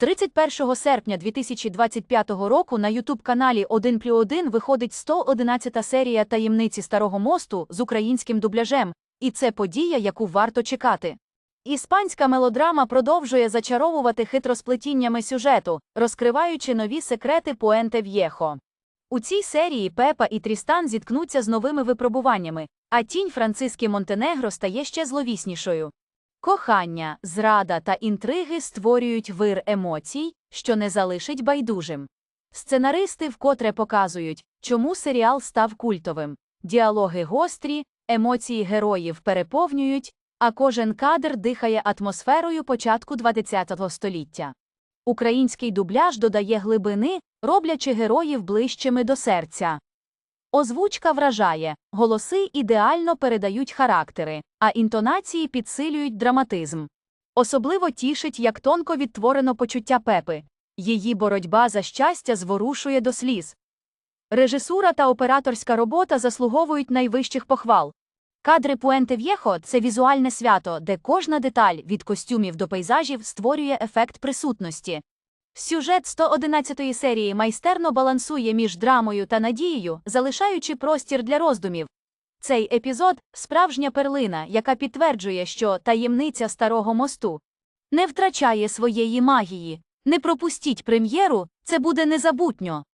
31 серпня 2025 року на ютуб-каналі 1 плюс 1 виходить 111 серія таємниці Старого мосту з українським дубляжем, і це подія, яку варто чекати. Іспанська мелодрама продовжує зачаровувати хитросплетіннями сюжету, розкриваючи нові секрети Пуенте В'єхо. У цій серії Пепа і Трістан зіткнуться з новими випробуваннями, а тінь Франциски Монтенегро стає ще зловіснішою. Кохання, зрада та інтриги створюють вир емоцій, що не залишить байдужим. Сценаристи вкотре показують, чому серіал став культовим. Діалоги гострі, емоції героїв переповнюють, а кожен кадр дихає атмосферою початку ХХ століття. Український дубляж додає глибини, роблячи героїв ближчими до серця. Озвучка вражає, голоси ідеально передають характери, а інтонації підсилюють драматизм. Особливо тішить, як тонко відтворено почуття Пепи. Її боротьба за щастя зворушує до сліз. Режисура та операторська робота заслуговують найвищих похвал. Кадри Пуенте В'єхо – це візуальне свято, де кожна деталь від костюмів до пейзажів створює ефект присутності. Сюжет 111-ї серії майстерно балансує між драмою та надією, залишаючи простір для роздумів. Цей епізод справжня перлина, яка підтверджує, що таємниця старого мосту не втрачає своєї магії. Не пропустіть прем'єру, це буде незабутньо.